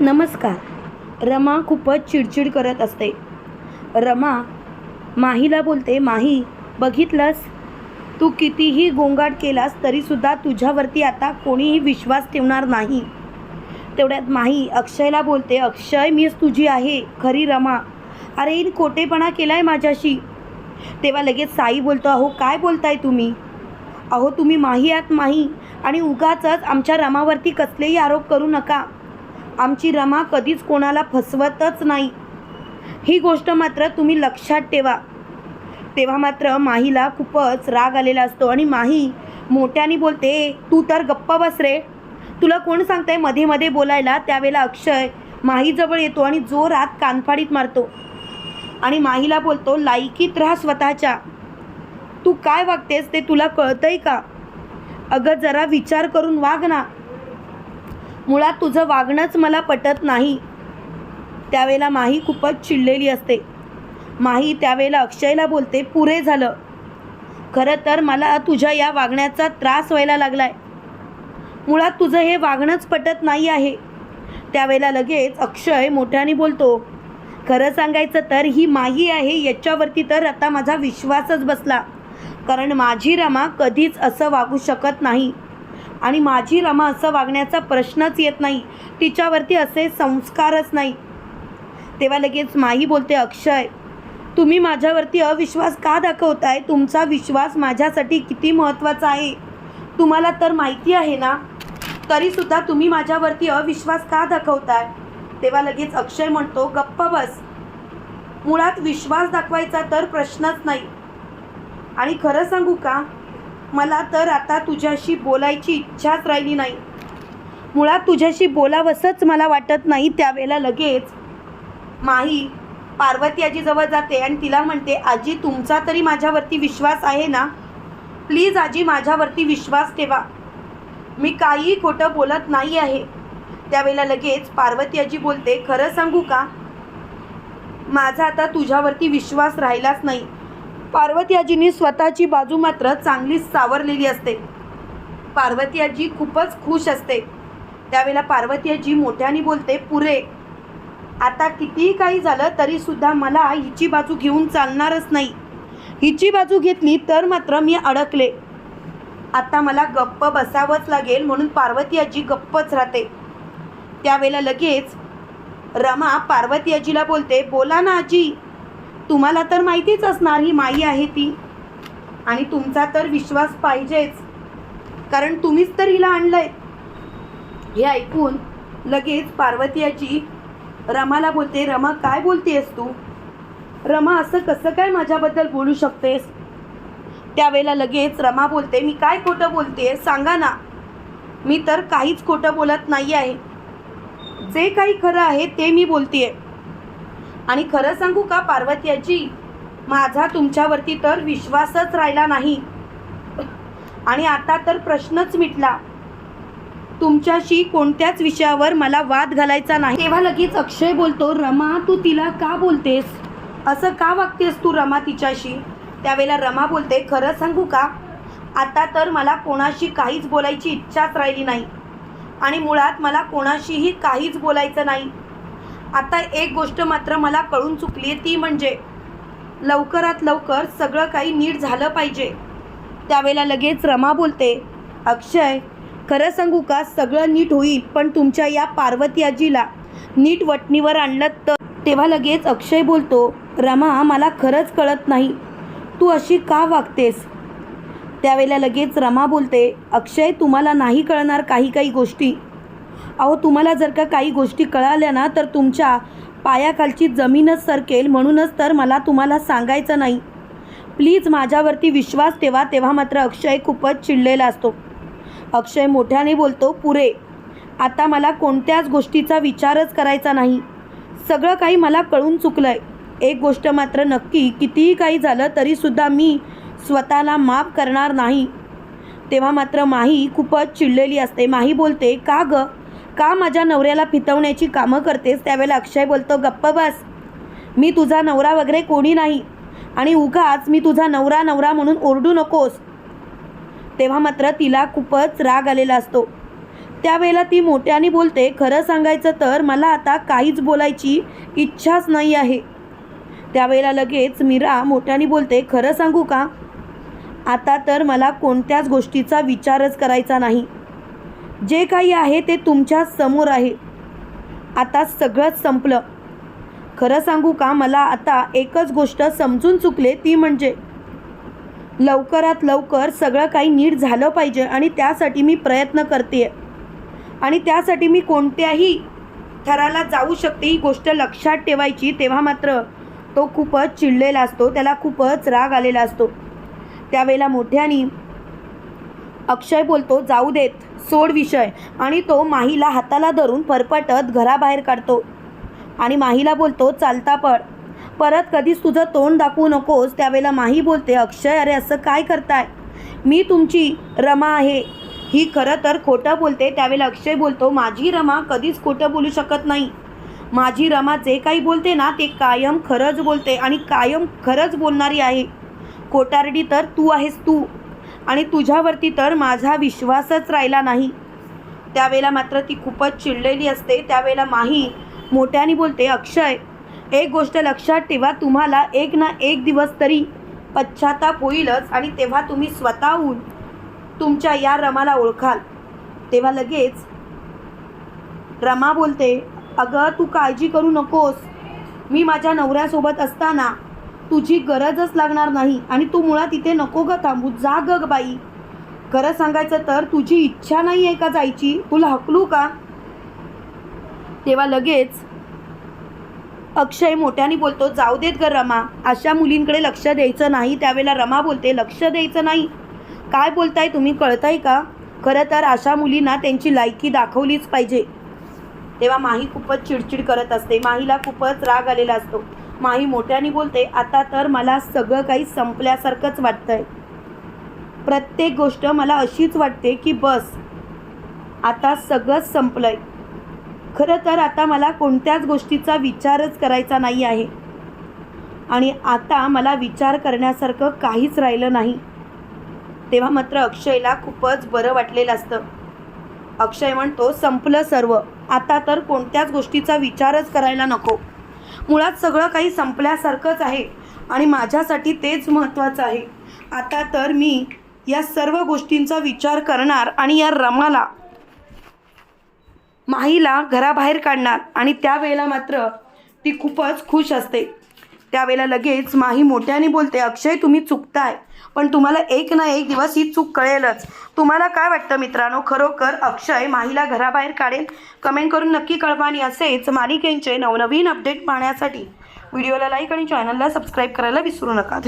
नमस्कार. रमा खूपच चिडचिड करत असते. रमा माहीला बोलते माही बघितलंस? तू कितीही गोंगाट केलास तरीसुद्धा तुझ्यावरती आता कोणीही विश्वास ठेवणार नाही. तेवढ्यात माही अक्षयला बोलते अक्षय मीच तुझी आहे खरी रमा. अरे हिने खोटेपणा केलाय माझ्याशी. तेव्हा लगेच साई बोलतो अहो काय बोलताय तुम्ही? अहो तुम्ही माही आहात माही. आणि उगाचच आमच्या रमावरती कसलेही आरोप करू नका. आमची रमा कधीच कोणाला फसवतच नाही. ही गोष्ट मात्र तुम्ही लक्षात ठेवा. तेव्हा मात्र माहीला खूपच राग आलेला असतो आणि माही मोठ्याने बोलते तू तर गप्प बस रे. तुला कोण सांगतंयमध्ये मध्ये बोलायला? त्यावेळेला अक्षय माहीजवळ येतो आणि जोरात कानफाडीत मारतो. आणि माहीला बोलतो लायकीत राहा स्वतःच्या. तू काय वागतेस ते तुला कळतंय का? अगं जरा विचार करून वाग ना. मुळात तुझं वागणंच मला पटत नाही. त्यावेळेला माही खूपच चिडलेली असते. माही त्यावेळेला अक्षयला बोलते पुरे झालं. खरं तर मला तुझ्या या वागण्याचा त्रास व्हायला लागलाय. मुळात तुझं हे वागणंच पटत नाही आहे. त्यावेळेला लगेच अक्षय मोठ्याने बोलतो खरं सांगायचं तर ही माही आहे याच्यावरती तर आता माझा विश्वासच बसला. कारण माझी रमा कधीच असं वागू शकत नाही. आणि माझी रमा असं वागण्याचा प्रश्नच येत नाही. तिच्यावरती असे संस्कारच नाही. तेव्हा लगेच माही बोलते अक्षय तुम्ही माझ्यावरती अविश्वास का दाखवताय? तुमचा विश्वास माझ्यासाठी किती महत्त्वाचा आहे? तुम्हाला तर माहिती आहे ना? तरीसुद्धा तुम्ही माझ्यावरती अविश्वास का दाखवताय? तेव्हा लगेच अक्षय म्हणतो गप्प बस. मुळात विश्वास दाखवायचा तर प्रश्नच नाही. आणि खरं सांगू का? मला तर आता तुझ्याशी बोलायची इच्छाच राहिली नाही. मुळात तुझ्याशी बोलावंसंच मला वाटत नाही त्यावेळेला लगेच. माही पार्वती आजीजवळ जाते आणि तिला म्हणते आजी तुमचा तरी माझ्यावरती विश्वास आहे ना? प्लीज आजी माझ्यावरती विश्वास ठेवा. मी काहीही खोटं बोलत नाही आहे. त्यावेळेला लगेच पार्वती आजी बोलते खरं सांगू का? माझा आता तुझ्यावरती विश्वास राहिलाच नाही. पार्वतीआजींनी स्वतःची बाजू मात्र चांगलीच सावरलेली असते. पार्वती आजी खूपच खुश असते. त्यावेळेला पार्वती आजी मोठ्याने बोलते पुरे आता कितीही काही झालं तरीसुद्धा मला हिची बाजू घेऊन चालणारच नाही. हिची बाजू घेतली तर मात्र मी अडकले. आता मला गप्प बसावंच लागेल म्हणून पार्वती आजी गप्पच राहते. त्यावेळेला लगेच रमा पार्वती आजीला बोलते बोला ना आजी तुम्हाला तर माहितीच असणार ही माई आहे ती. आणि तुमचा तर विश्वास पाहिजेच. कारण तुम्हीच तर हिला आणलंय. हे ऐकून लगेच पार्वतीयाची रमाला बोलते रमा काय बोलतेस तू? रमा असं कसं काय माझ्याबद्दल बोलू शकतेस? त्यावेळेला लगेच रमा बोलते मी काय खोटं बोलते सांगा ना. मी तर काहीच खोटं बोलत नाही आहे जे काही खरं आहे ते मी बोलते आहे आणि खरं सांगू का पार्वती माझा तुमच्यावरती तर विश्वासच राहिला नाही. आणि आता तर प्रश्नच मिटला. तुमच्याशी कोणत्याच विषयावर मला वाद घालायचा नाही. तेव्हा लगेच अक्षय बोलतो रमा तू तिला का बोलतेस? असं का वागतेस तू रमा तिच्याशी? त्यावेळेला रमा बोलते खरं सांगू का आता तर मला कोणाशी काहीच बोलायची इच्छाच राहिली नाही. आणि मुळात मला कोणाशीही काहीच बोलायचं नाही. आता एक गोष्ट मात्र मला कळून चुकली आहे ती म्हणजे लवकरात लवकर सगळं काही नीट झालं पाहिजे. त्यावेळेला लगेच रमा बोलते अक्षय खरं सांगू का? सगळं नीट होईल पण तुमच्या या पार्वती आजीला नीट वटणीवर आणलं तर तेव्हा लगेच अक्षय बोलतो रमा मला खरंच कळत नाही. तू अशी का वागतेस त्यावेळेला लगेच रमा बोलते अक्षय तुम्हाला नाही कळणार काही काही गोष्टी. अहो तुम्हाला जर का काही गोष्टी कळाल्या ना तर तुमच्या पायाखालची जमीनच सरकेल. म्हणूनच तर मला तुम्हाला सांगायचं नाही. प्लीज माझ्यावरती विश्वास ठेवा तेव्हा मात्र अक्षय खूपच चिडलेला असतो. अक्षय मोठ्याने बोलतो पुरे आता मला कोणत्याच गोष्टीचा विचारच करायचा नाही. सगळं काही मला कळून चुकलं आहे एक गोष्ट मात्र नक्की कितीही काही झालं तरीसुद्धा मी स्वतःला माफ करणार नाही. तेव्हा मात्र माही खूपच चिडलेली असते. माही बोलते का गं? का माझ्या नवऱ्याला फितवण्याची कामं करतेस? त्यावेळेला अक्षय बोलतो गप्प बस. मी तुझा नवरा वगैरे कोणी नाही. आणि उगाच मी तुझा नवरा नवरा म्हणून ओरडू नकोस. तेव्हा मात्र तिला खूपच राग आलेला असतो. त्यावेळेला ती मोठ्याने बोलते खरं सांगायचं तर मला आता काहीच बोलायची इच्छाच नाही आहे. त्यावेळेला लगेच मीरा मोठ्याने बोलते खरं सांगू का? आता तर मला कोणत्याच गोष्टीचा विचारच करायचा नाही. जे काही आहे ते तुमच्यासमोर आहे. आता सगळंच संपलं. खरं सांगू का मला आता एकच गोष्ट समजून चुकले ती म्हणजे लवकरात लवकर सगळं काही नीट झालं पाहिजे आणि त्यासाठी मी प्रयत्न करते आणि त्यासाठी मी कोणत्याही थराला जाऊ शकते ही गोष्ट लक्षात ठेवायची. तेव्हा मात्र तो खूपच चिडलेला असतो त्याला खूपच राग आलेला असतो. त्यावेळेला मोठ्यानी अक्षय बोलतो जाऊ देत सोड विषय आणि तो माहीला हाताला धरून फरफटत घराबाहेर काढतो. आणि माहीला बोलतो चालता पड परत कधीच तुझं तोंड दाखवू नकोस. त्यावेळेला माही बोलते अक्षय अरे असं काय करताय? मी तुमची रमा आहे. ही खरं तर खोटं बोलते. त्यावेळेला अक्षय बोलतो माझी रमा कधीच खोटं बोलू शकत नाही. माझी रमा जे काही बोलते ना ते कायम खरंच बोलते आणि कायम खरंच बोलणारी आहे. कोटारडी तर तू आहेस तू. आणि तुझ्यावरती तर माझा विश्वासच राहिला नाही. त्यावेळेला मात्र ती खूपच चिडलेली असते. त्यावेळेला माही मोठ्याने बोलते अक्षय एक गोष्ट लक्षात ठेवा तुम्हाला एक ना एक दिवस तरी पश्चाताप होईलच आणि तेव्हा तुम्ही स्वतःहून तुमच्या या रमाला ओळखाल. तेव्हा लगेच रमा बोलते अगं तू काळजी करू नकोस. मी माझ्या नवऱ्यासोबत असताना तुझी गरजच लागणार नाही आणि तू मुळात इथे नको ग थांबू. जा ग बाई. खरं सांगायचं तर तुझी इच्छा नाही आहे का जायची? तुला हकलू का? तेव्हा लगेच अक्षय मोठ्याने बोलतो जाऊ देत ग रमा. अशा मुलींकडे लक्ष द्यायचं नाही. त्यावेळेला रमा बोलते लक्ष द्यायचं नाही. काय बोलताय तुम्ही कळताय का? खरं तर अशा मुलींना त्यांची लायकी दाखवलीच पाहिजे. तेव्हा माही खूपच चिडचिड करत असते. माहीला खूपच राग आलेला असतो. माही मोठ्याने बोलते आता तर मला सगळं काही संपल्यासारखंच वाटतंय. प्रत्येक गोष्ट मला अशीच वाटते की बस आता सगळंच संपलंय. खरं तर आता मला कोणत्याच गोष्टीचा विचारच करायचा नाही आहे. आणि आता मला विचार करण्यासारखं काहीच राहिलं नाही. तेव्हा मात्र अक्षयला खूपच बरं वाटलेलं असतं. अक्षय म्हणतो संपलं सर्व. आता तर कोणत्याच गोष्टीचा विचारच करायला नको. मुळात सगळं काही संपल्यासारखंच आहे आणि माझ्यासाठी तेच महत्त्वाचं आहे. आता तर मी या सर्व गोष्टींचा विचार करणार आणि या रमाला माहीला घराबाहेर काढणार आणि त्यावेळेला मात्र ती खूपच खुश असते. त्यावेळेला लगेच माही मोठ्याने बोलते अक्षय तुम्ही चुकताय. पण तुम्हाला एक ना एक दिवस ही चूक कळेलच. तुम्हाला काय वाटतं मित्रांनो? खरोखर अक्षय माहीला घराबाहेर काढेल? कमेंट करून नक्की कळवा आणि असेच मालिकेंचे नवनवीन अपडेट पाहण्यासाठी. व्हिडिओला लाईक आणि चॅनलला सबस्क्राईब करायला विसरू नका.